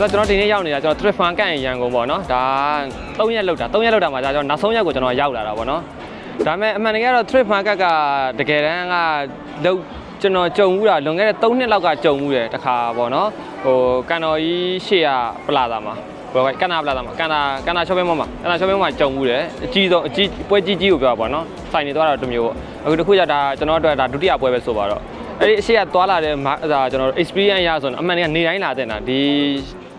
တော့ကျွန်တော်ဒီနေ့ရောက်နေတာကျွန်တော် trip fun ကန့်ရန်ကုန်ပေါ့နော်ဒါ3ရက်လောက်တာ3ရက်လောက်တာမှာဒါကျွန်တော်နောက်ဆုံးရက်ကိုကျွန်တော်ရောက်လာတာပေါ့နော်ဒါပေမဲ့အမှန်တကယ်တော့ trip fun ကတ်ကတကယ်တမ်းကလောက်ကျွန်တော်ကြုံမှုတာလွန်ခဲ့တဲ့3နှစ်လောက်ကကြုံမှုတယ်တခါပေါ့နော်ဟိုကန်တော်ကြီးရှေ့ကပလာတာမှာဘယ်လိုကန္နာပလာတာမှာကန္နာကန္နာ shopping mall မှာကန္နာ shopping mall မှာကြုံမှုတယ်အကြီးဆုံးအကြီးပွဲကြီးကြီးကိုပြောတာပေါ့နော်စိုင်နေသွားတာတစ်မျိုးပေါ့အခုတစ်ခုကျဒါကျွန်တော်တို့ဒါဒုတိယပွဲပဲဆိုပါတော့အဲ့ဒီအရှိကသွားလာတဲ့မာဒါကျွန်တော်တို့ experience ရဆိုတော့အမှန်တကယ်နေတိုင်းလာတဲ့တာဒီ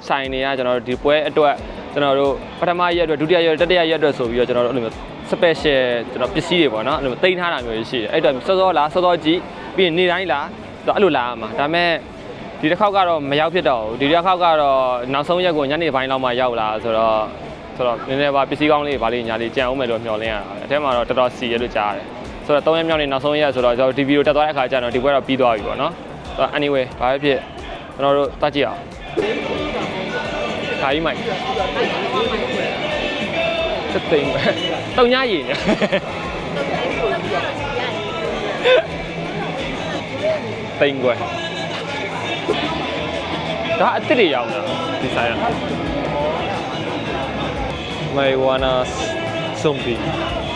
ဆိုင်တွေကကျွန်တော်တို့ဒီပွဲအတွက်ကျွန်တော်တို့ပထမရက်အတွက်ဒုတိယရက်တတိယရက်အတွက်ဆိုပြီးတော့ကျွန်တော်တို့အဲ့လိုမျိုး special ကျွန်တော်ပစ္စည်းတွေပေါ့နော်အဲ့လိုမျိုးတင်ထားတာမျိုးရှိတယ်အဲ့တော့စောစောလာစောစောကြည့်ပြီးရင်နေတိုင်းလာတော့အဲ့လိုလာရမှာဒါပေမဲ့ဒီတစ်ခေါက်ကတော့မရောက်ဖြစ်တော့ဘူးဒီတစ်ခေါက်ကတော့နောက်ဆုံးရက်ကိုညနေပိုင်းလောက်မှရောက်လာဆိုတော့ဆိုတော့နည်းနည်းပါပစ္စည်းကောင်းလေးတွေဗာလေးညာလေးကြံအောင်မယ်လို့မျှော်လင့်ရတာပဲအထက်မှာတော့တော်တော်စီရလို့ကြားရတယ်ဆိုတော့3ရက်မြောက်နေ့နောက်ဆုံးရက်ဆိုတော့ကျွန်တော်ဒီဗီဒီယိုတက်သွားတဲ့အခါကျတော့ဒီဘက်တော့ပြီးသွားပြီပေါ့နော်ဆိုတော့ anyway ဘာပဲဖြစ်ကျွန်တော်တို့တတ်ကြည့်အောင် ခါကြီးမိုက်စသိမ်းပဲတုံညာရည်ညတိန်ကွယ်ဒါအစ်စ်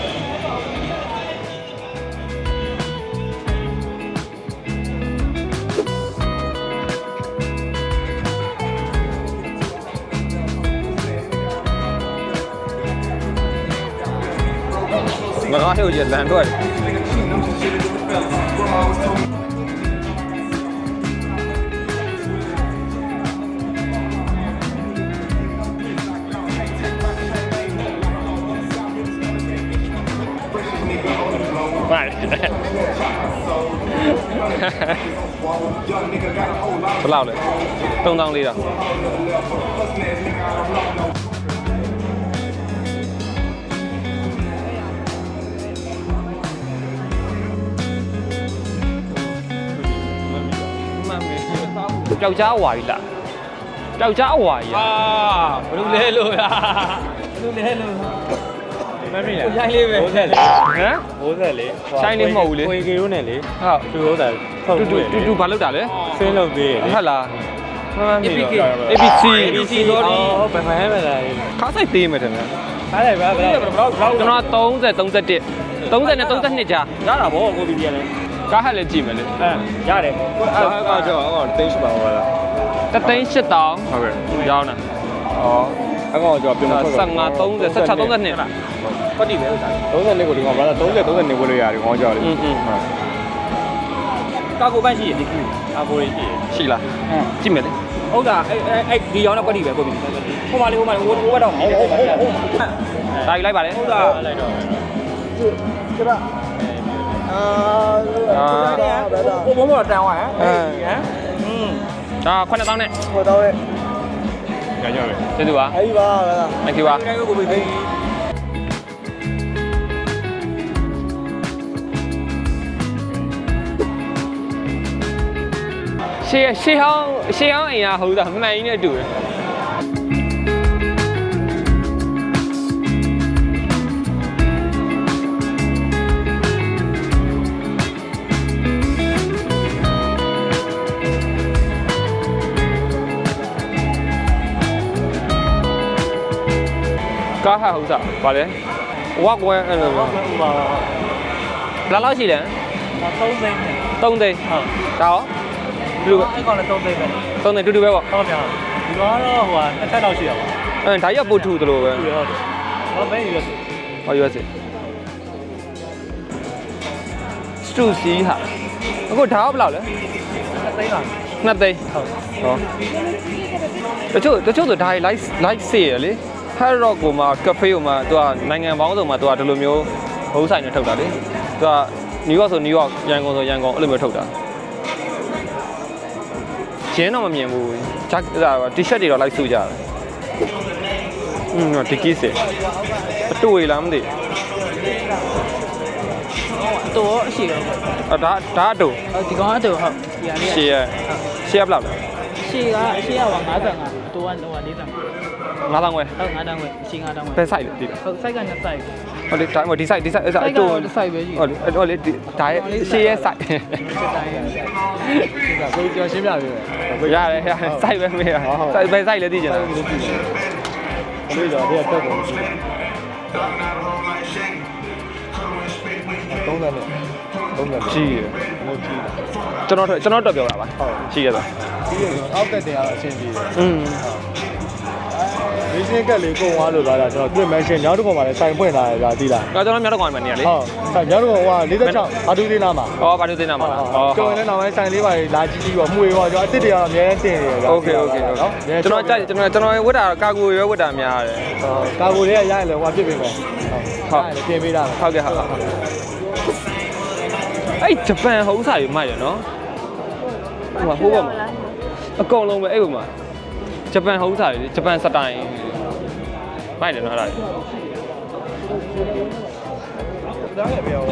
တွေရောက်တာဒီဆိုင်က marijuana zombie ငါးထုတ်ရလန်ထွက်ပါဘယ်လောက်လဲ ပျောက်ကြားဝါရီလားပျောက်ကြားဝါရီအာလားဘယ်လိုလဲလို့လားဘယ်လိုလဲလို့မမီးလားရိုင်းလေးပဲ90လေဟမ်90လေရှိုင်းလေးမဟုတ်ဘူးလေကိုေကီရိုးနဲ့လေဟုတ်သူဟုတ်တာဟုတ်တူတူတူတူဘာလုပ်တာလဲဆင်းလုပ်သေးလေဟုတ်လားမှန်မှန်ပြီ APK ABC ABC ဆိုတော့ဘယ်မှန်းမလားခါဆိုင်သေးမယ်ထင်တယ်အားလိုက်ပါဘယ်ဘယ်ဘယ်ဘယ်ကျွန်တော်30 31 30နဲ့32ကြာရတာဗောကိုဘီဘီရတယ် ကားဟက်လည်းကြည့်မယ်လေအဲရတယ်ကိုအဲ့ဟက်ကကြောက်အောင်တိတ်ရှိပါဘောလားတသိန်း၈တောင်းဟုတ်ကဲ့ရောင်းတာဩအကောင်ကြောက်ပြန်ထွက်15 30 16 30နှစ်လားပတ်တိပဲဥစား30နှစ်ကိုဒီကောင်ဘာသာ30 30နှစ်ဝယ်လို့ရတယ်ကောင်ကြောက်လေဟုတ်ဟုတ်ကာကိုပန့်ရှိရဒီကူအာကိုရရှိရရှိလားကြည့်မယ်လေဟုတ်တာအဲ့အဲ့ဒီရောင်းတော့ပတ်တိပဲကိုပြီဟိုမလေးဟိုမလေးဟိုဘက်တော့ဟုတ်ဟုတ်ဟုတ်ဒါကြီးလိုက်ပါလေဟုတ်တာလိုက်တော့ကျတော့ န်သွားဟမ်ဟမ်อืมဒါ9000နဲ့ဟိုတော့လေရကြပဲကျေးဇူးပါအဲ့ဒီပါပဲလား thank you ပါဒီကိုဘီဘီရှေ့ရှေ့ဟောင်းရှေ့ဟောင်းအိမ်ကဟုတ်တာမှ ကြီးနဲ့တူတယ်ကားဟာဟုတ်တာဗာလဲဝက်ဝဲအဲ့လိုမျိုးဟိုမှာဘယ်လောက်ရှိလဲ3သိန်းနဲ့3သိန်းဟုတ်ဒါရောဘယ်လိုအဲ့ကောင်လည်း3သိန်းပဲ3သိန်းတူတူပဲပေါ့ဟုတ်ပြန်ဒီကတော့ဟိုဟာတစ်ထပ်လောက်ရှိရပါအဲဒါရက်ပို့ထူတယ်လို့ပဲဘူးဟုတ်တယ်ဟောဘယ်ယူရစဟော US စတူစီဟာအခုဒါကဘယ်လောက်လဲ3သိန်းလား2သိန်းဟုတ်ဟောတချို့တချို့ဆိုဒါ like like စေရလေ Hard Rock ကိုမှ cafe ကိုမှသူကနိုင်ငံပေါင်းစုံမှာသူကဒီလိုမျိုးဘုံဆိုင်နဲ့ထုတ်တာလေသူက New York ဆို New York ရန်ကုန်ဆိုရန်ကုန်အဲ့လိုမျိုးထုတ်တာရင်းတော့မမြင်ဘူးဂျက်ဒါ T-shirt တွေတော့ like စုကြတယ်อืมဒီကိစေအတူရလားမသိဘူးတော့အရှိကအဒါဒါအတူဒီကောင်ကတော့ဟုတ်ဒီဟာလေးရှေ့ရရှေ့ရဘယ်လောက်လဲရှေ့ကအရှေ့က55တော့ကဟိုက45 55 9000ခွဲဟုတ်9တောင်းဝယ်အချင်း9တောင်းဝယ်ဘယ် site လဲဒီဟုတ် site ကနှစ် site ဟုတ်လေဒါမှဒီ site ဒီ site အဲ့ဒါ site အတူကတစ် site ပဲရှိဟုတ်လေဟုတ်လေဒါရဲ့ရှေ့ရဲ့ site စစ်တိုင်းရဒီကကိုကျော်ရှင်းပြပေးမယ်ရတယ်ရတယ် site ပဲမေးရ site ဘယ် site လဲသိချင်လားလို့ကြည့်တယ်ဘယ်လိုတော့ဒီအတက်ကိုကြည့်တယ်သုံးတယ်လို့သုံးတယ်ကြီးရမဟုတ်ကြည့်ကျွန်တော်ကျွန်တော်တော့ပြောတာပါကြီးရဆိုဒီလိုအောက်တက်တင်ကတော့အဆင်ပြေတယ်อืม မင်းစင်းကက်လေးကုန်သွားလို့လာတာကျွန်တော်တွေ့မန်ရှင်ညောင်းတစ်ခုမှလည်းစိုင်ဖွင့်လာတယ်ဗျာသိလား တော့ကျွန်တော်မြောက်တော့ကောင်းမှနေရလေ ဟုတ်ဆိုင်ညောင်းတစ်ခုက46အာတူသေးလားမှာ ဩဘာလို့သိနေမှာလဲဩ ကျော်ရင်လည်းနောက်ပိုင်းဆိုင်လေးပါလာကြည့်ကြည့်ပါမှုေပါကျွန်တော်အစ်စ်တွေကတော့အများကြီးတင်နေတယ်ဗျာ โอเคโอเคကျွန်တော်ကြိုက်ကျွန်တော်ကျွန်တော်ဝတ်တာကာကိုရွယ်ဝတ်တာများတယ် ကာကိုလေးကရရင်လည်းဟိုပြစ်ပေးမယ်ဟုတ်ရရင်ပြင်ပေးတာ ဟုတ်ကဲ့ဟုတ်ဟုတ်အဲ့ဂျပန်ဟောဥစားတွေမိုက်တယ်နော်ဟိုမှာဟိုဘက်မှာအကုန်လုံးပဲအဲ့ဘက်မှာ ဂျပန်ဟောဥစားတွေဂျပန်စတိုင်မိုက်တယ်နော်အဲ့ဒါ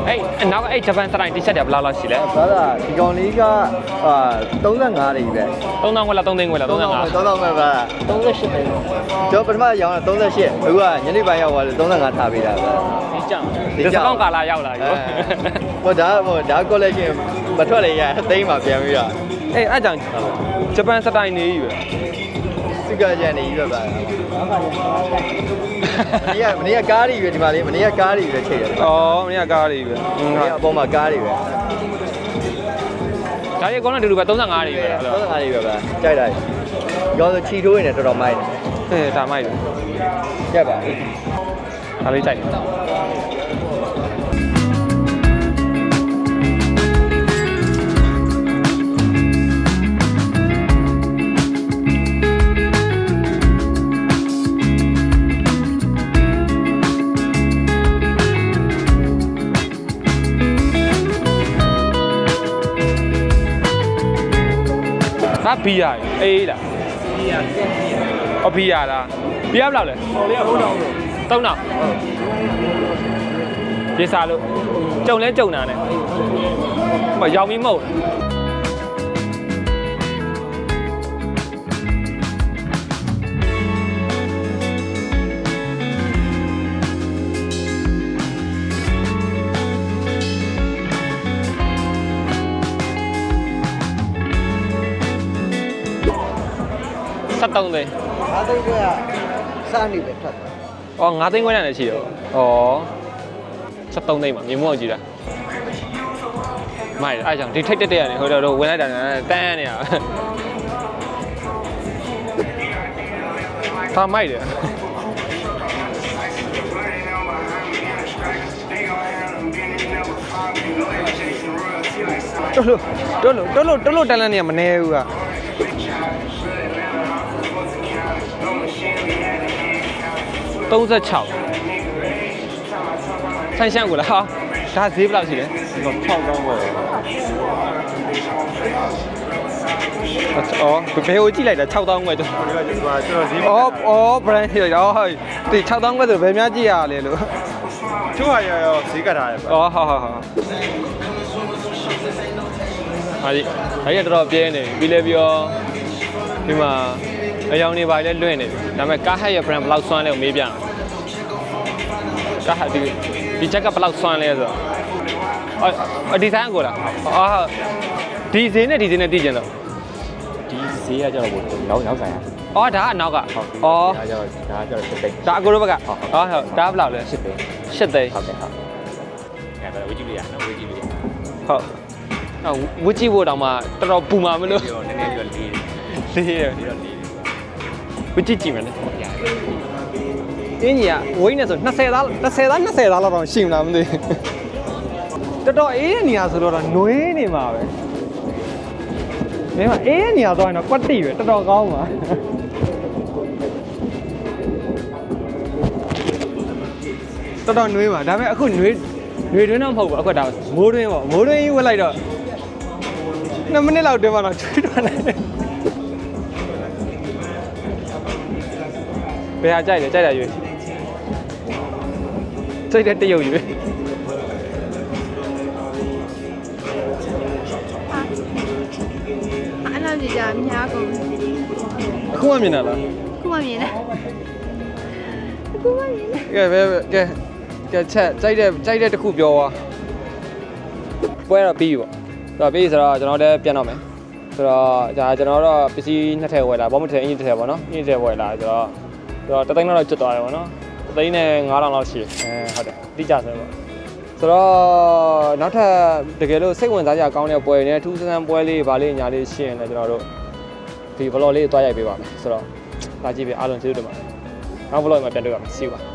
အဲ့နောက်ကအဲ့ဂျပန်စတိုင် T-shirt တွေဘယ်လောက်လောက်ရှိလဲဒါသာဒီကောင်လေးကအာ35နေပြီပဲ3000ခွဲလား3000ခွဲလား35 3000ပဲပါ38ပဲကျွန်တော်ပထမရောင်းတာ38အခုကညနေပိုင်းရောက်သွားလို့35ထားပေးတာပဲဒီကြောင်ဒီစကောင်းကာလာရောက်လာပြီဟိုဒါဟိုဒါ collection မထွက်လေရသိမ်းမှာပြန်ပြီးတော့အေးအဲ့ကြောင့်ဂျပန်စတိုင်နေကြီးပဲ စစ်ကကြံနေပြီပဲပါမနေ့ကမနေ့ကကားတွေပဲဒီမှာလေးမနေ့ကကားတွေပဲချိန်ရတယ်။အော်မင်းကကားတွေပဲ။မနေ့ကအပေါ်မှာကားတွေပဲဒါရီကောင်းတဲ့တူတူပဲ35တွေပဲအဲ့လို35တွေပဲပါကြိုက်တာရောဆိုချီထိုးနေတော်တော်မိုက်တယ်။အေးဒါမိုက်တယ်ကြက်ပါ။ဒါလေးကြိုက်တယ်။ ဒါဘီယာအေးလားဒီရကဲဒီရ။အော်ဘီယာလား။ဘီယာဘယ်လောက်လဲဟိုလေးကဘုံတော်လို့။3000။ရေစားလို့ကြုံလဲကြုံတာနဲ့။မရောင်ပြီးမဟုတ်လား။ 73သိန်းအားသိကစားနေပဲထွက်တယ်။အော်9သိန်းခွဲနဲ့လည်းရှိရော။အော်73သိန်းပါမြေမုံအောင်ကြည့်တာ။မိုက်တယ်အဲ့ကြောင့်ဒီထိတ်တက်တက်ရတယ်ဟိုတော့ဝင်လိုက်တာနဲ့တန်းနေရ။ဒါမိုက်တယ်တော်လို့တော်လို့တော်လို့တော်လို့တန်လန်းနေရမနေဘူးက 36ဆန်းရှမ်းကိုလားဟာဒါဈေးဘယ်လောက်ရှိလဲဒီတော့6တောင်းပဲအော်ဘယ်ဟိုကြည့်လိုက်တာ6000ပဲကျွန်တော်ဒီကကျွန်တော်ကျွန်တော်ဈေးအော်အော် brand ဟိုရောဟုတ်ဒီ6000ပဲဆိုဘယ်များကြည့်ရလဲလို့ချိုးရရရောဈေးကတ်ထားတယ်အော်ဟုတ်ဟုတ်ဟုတ်ဟာဒီအဲ့ရတော့ပြဲနေပြီပြီးလဲပြီးတော့ဒီမှာ အယောင်နေပါလေလွင့်နေပြီဒါပေမဲ့ကားဟက်ရဲ့ brand ဘယ်လောက်ဆွမ်းလဲကိုမေးပြအောင်ကားဟက်ဒီဒီချက်ကဘယ်လောက်ဆွမ်းလဲဆိုတော့အော်ဒီဇိုင်းကိုလားအော်ဟုတ်ဒီဈေးနဲ့ဒီဈေးနဲ့တည်ကျင်တော့ဒီဈေးကကျတော့ဘို့နောက်နောက်ဆိုင်ရအော်ဒါကအနောက်ကဟုတ်အော်ဒါကျတော့ဒါကျတော့စိတ်ဒါအကိုတို့ဘက်ကဟုတ်ဟုတ်အော်ဟုတ်ဒါဘယ်လောက်လဲရှစ်သိန်း8သိန်းဟုတ်ကဲ့ဟုတ်အဲ့ဒါဝီကြည့်ပြရနော်ဝီကြည့်ပြရဟုတ်အော်ဝကြည့်ဖို့တောင်မှတော်တော်ပူမှာမလို့ပြီးတော့နည်းနည်းပြီးတော့လေးလေးရပြီးတော့လေး ဝကြည့်ကြည့်မယ်လေရတယ်အင်းကြီးကဝိန်းနေဆို20သား20သား20သားလောက်တော့ရှိမလားမသိဘူးတော်တော်အေးတဲ့နေရာဆိုတော့နွေးနေမှာပဲမင်းကအေးတဲ့နေရာသွားရင်တော့ကွက်တိပဲတော်တော်ကောင်းပါတော်တော်နွေးပါဒါပေမဲ့အခုနွေးနွေးတွင်းတော့မဟုတ်ဘူးအခုဒါမိုးတွင်းပေါ့မိုးတွင်းကြီးဝက်လိုက်တော့2မိနစ်လောက်တွင်းမှတော့ချွေးထွက်နိုင်တယ် ဘယ်ဟာကြိုက်လဲကြိုက်တာရွေးစိတ်တဲ့တရုပ်ရွေးအဲ့လောက်ကြီးကြာများကုန်အခုမှမြင်တာလားခုမှမြင်တယ်အခုမှမြင်တယ်ကဲပဲကဲကဲချက်ကြိုက်တဲ့ကြိုက်တဲ့တစ်ခုပြောသွားပွဲတော့ပြီးပြီပေါ့ဆိုတော့ပြီးဆိုတော့ကျွန်တော်လည်းပြန်တော့မယ်ဆိုတော့ဒါကျွန်တော်တော့ပစ္စည်းနှစ်ထည့်ဝယ်လာဘောမထည့်အင်ဂျင်တစ်ထည့်ပေါ့နော်အင်ဂျင်တစ်ထည့်ဝယ်လာဆိုတော့ ဆိုတော့တသိန်းလောက်ကျွတ်သွားတယ်ပေါ့နော်တသိန်းနဲ့9000လောက်ရှိတယ်အဲဟုတ်တယ်တိကျဆိုပေါ့ဆိုတော့နောက်ထပ်တကယ်လို့စိတ်ဝင်စားကြကောင်းတဲ့ပွဲတွေနဲ့ထူးဆန်းဆန်းပွဲလေးဗာလေးညာလေးရှိရင်လည်းကျွန်တော်တို့ဒီ vlog လေးတွားရိုက်ပေးပါမယ်ဆိုတော့ဒါကြည့်ပြီးအားလုံးကျေးဇူးတင်ပါတယ်နောက် vlog မှာပြန်တွေ့ပါမယ် see you ပါ